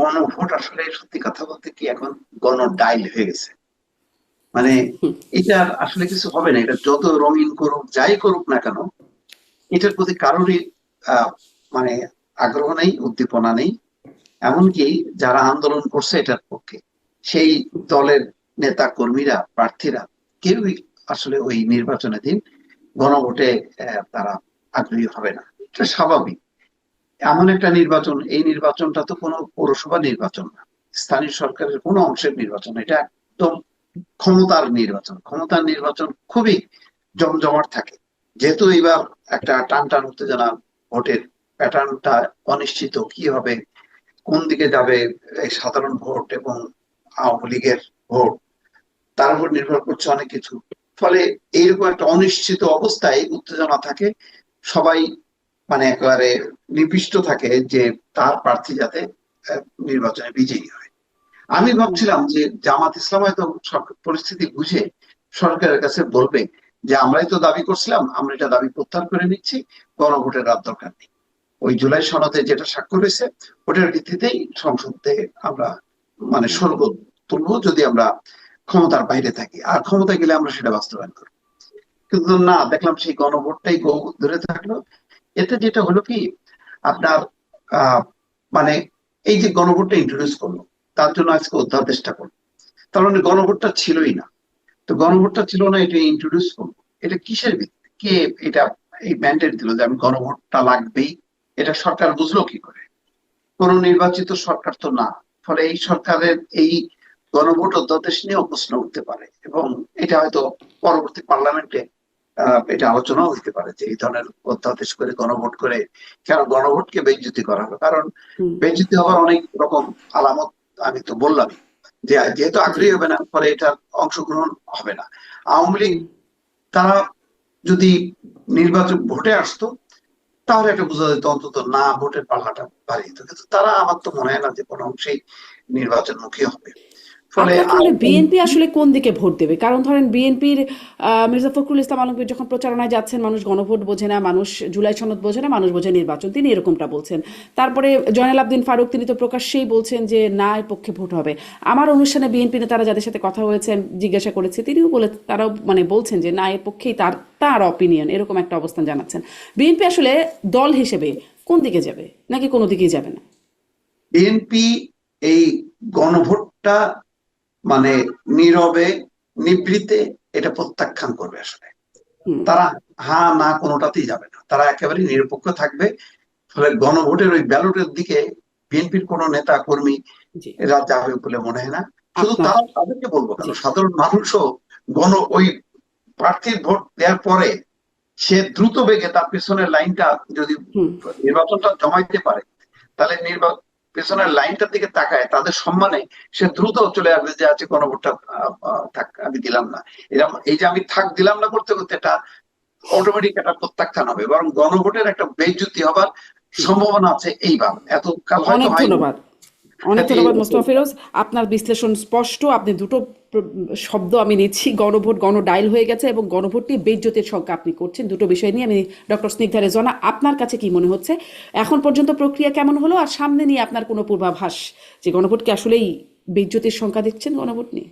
গণভোট আসলে সত্যি কথা বলতে কি এখন গণ ডাইল হয়ে গেছে। মানে এটা আসলে কিছু হবে না, এটা যত রঙিন করুক, যাই করুক না কেন, এটার প্রতি কারোরই মানে আগ্রহ নেই, উদ্দীপনা নেই। এমনকি যারা আন্দোলন করছে এটার পক্ষে, সেই দলের নেতা কর্মীরা প্রার্থীরা, কেউই আসলে ওই নির্বাচনের দিন গণভোটে তারা আগ্রহী হবে না। এটা স্বাভাবিক। এমন একটা নির্বাচন, এই নির্বাচনটা তো কোনো পৌরসভা নির্বাচন না, স্থানীয় সরকারের কোনো অংশের নির্বাচন এটা একদম ক্ষমতার নির্বাচন। ক্ষমতার নির্বাচন খুবই জমজমাট থাকে। যেহেতু এবার একটা টান টান উত্তেজনা ভোটের প্যাটার্নটা অনিশ্চিত, কি হবে, কোন দিকে যাবে এই সাধারণ ভোট এবং আওয়ামী লীগের ভোট, তার উপর নির্ভর করছে অনেক কিছু। ফলে এইরকম একটা অনিশ্চিত অবস্থায় উত্তেজনা থাকে, সবাই মানে একেবারে নিবিষ্ট থাকে যে তার প্রার্থী যাতে নির্বাচনে বিজয়ী হয়। আমি ভাবছিলাম যে জামাত ইসলাম হয়তো পরিস্থিতি বুঝে সরকারের কাছে বলবে যে আমরাই তো দাবি করছিলাম, আমরা এটা দাবি প্রত্যাহার করে নিচ্ছি, গণভোটের রাত দরকার নেই। ওই জুলাই সনদে যেটা স্বাক্ষর হয়েছে, ওটার ভিত্তিতেই সংসদে আমরা মানে স্বর্গ তুলবো যদি আমরা ক্ষমতার বাইরে থাকি। আর ক্ষমতা গেলে আমরা সেটা বাস্তবায়ন করব। কিন্তু না, দেখলাম সেই গণভোটটাই ধরে থাকল। এতে যেটা হলো কি আপনার মানে এই যে গণভোটটা ইন্ট্রোডিউস করল, তার জন্য আজকে অধ্যাদেশটা করল। তার মানে গণভোটটা ছিলই না। তো গণভোটটা ছিল না, এটা ইন্ট্রোডিউস করল। এটা কিসের ভিত্তি কে এটা, এই ম্যান্ডেট দিল যে আমি গণভোটটা লাগবেই? এটা সরকার বুঝলো কি করে? কোন নির্বাচিত সরকার তো না। ফলে এই সরকারের এই গণভোট অধ্যাদেশ নিয়েও প্রশ্ন উঠতে পারে এবং এটা হয়তো পরবর্তী পার্লামেন্টে এটা আলোচনাও হতে পারে যে এই ধরনের অধ্যাদেশ করে গণভোট করে কেন গণভোটকে বেজ্জুতি করা হবে কারণ হুম। বেজ্জুতি হওয়ার অনেক রকম আলামত আমি তো বললামই যে যেহেতু আগ্রহী হবে না ফলে এটার অংশগ্রহণ হবে না। আওয়ামী লীগ তারা যদি নির্বাচন ভোটে আসতো তাহলে একটা বোঝা যেত অন্তত না ভোটের পাল্লাটা বাড়িয়ে কিন্তু তারা আমার তো মনে হয় না যে কোনো অংশেই নির্বাচনমুখী হবে। আওয়ামী- বিএনপি আসলে কোন দিকে ভোট দেবে? কারণ ধরেন বিএনপির মির্জা ফখরুল ইসলাম আলমগীর যখন প্রচারণায় যাচ্ছেন মানুষ গণভোট বোঝে না মানুষ জুলাই সনদ বোঝে না মানুষ বোঝে নির্বাচন। তিনি এরকমটা বলছেন। তারপরে জয়নাল আবদিন ফারুক তিনি তো প্রকাশ্যেই বলছেন যে না এর পক্ষে ভোট হবে। আমার অনুষ্ঠানে বিএনপি নেতারা যাদের সাথে কথা হয়েছে জিজ্ঞাসা করেছি তিনিও বলে তারাও মানে বলছেন যে না এর পক্ষেই তার তার অপিনিয়ন এরকম একটা অবস্থান জানাচ্ছেন। বিএনপি আসলে দল হিসেবে কোন দিকে যাবে? নাকি কোনো দিকেই যাবে না? বিএনপি এই গণভোটটা মানে নীরবে নিবৃতে এটা প্রত্যাখ্যান করবে আসলে। তারা হা না কোনোটাতেই যাবে না। তারা একেবারে নিরপেক্ষ থাকবে। ফলে গণভোটের ওই ব্যালটের দিকে বিএনপির কোনো নেতা কর্মী এরা যাবে বলে মনে হয় না। শুধু তারা তাদেরকে বলব কেন? সাধারণ মানুষও গণ ওই প্রার্থীর ভোট দেওয়ার পরে সে দ্রুত বেগে তার পেছনের লাইনটা যদি নির্বাচনটা জমাইতে পারে তাহলে নির্বাচন পেছনের লাইনটার দিকে তাকায় তাদের সম্মানে সে দ্রুত চলে আসবে যে আছে গণভোটটা আহ, আহ, থাক আমি দিলাম না। এরকম এই যে আমি থাক দিলাম না করতে করতে এটা অটোমেটিক একটা প্রত্যাখ্যান হবে। বরং গণভোটের একটা বেজ্জুতি হবার সম্ভাবনা আছে এইবার এত কাল হয়তো হয় অনেক ধন্যবাদ মোস্তফা ফিরোজ। আপনার বিশ্লেষণ স্পষ্ট আপনি দুটো শব্দ আমি নিচ্ছি গণভোট গণ গণডাইল হয়ে গেছে এবং গণভোটটি বেজ্যোতির সংখ্যা আপনি করছেন দুটো বিষয় নিয়ে। আমি ডক্টর স্নিগ্ধা রেজনা আপনার কাছে কি মনে হচ্ছে? এখন পর্যন্ত প্রক্রিয়া কেমন হলো আর সামনে নিয়ে আপনার কোনো পূর্বাভাস যে গণভোটকে আসলেই বেজ্যোতির সংখ্যা দিচ্ছেন গণভোট নিয়ে?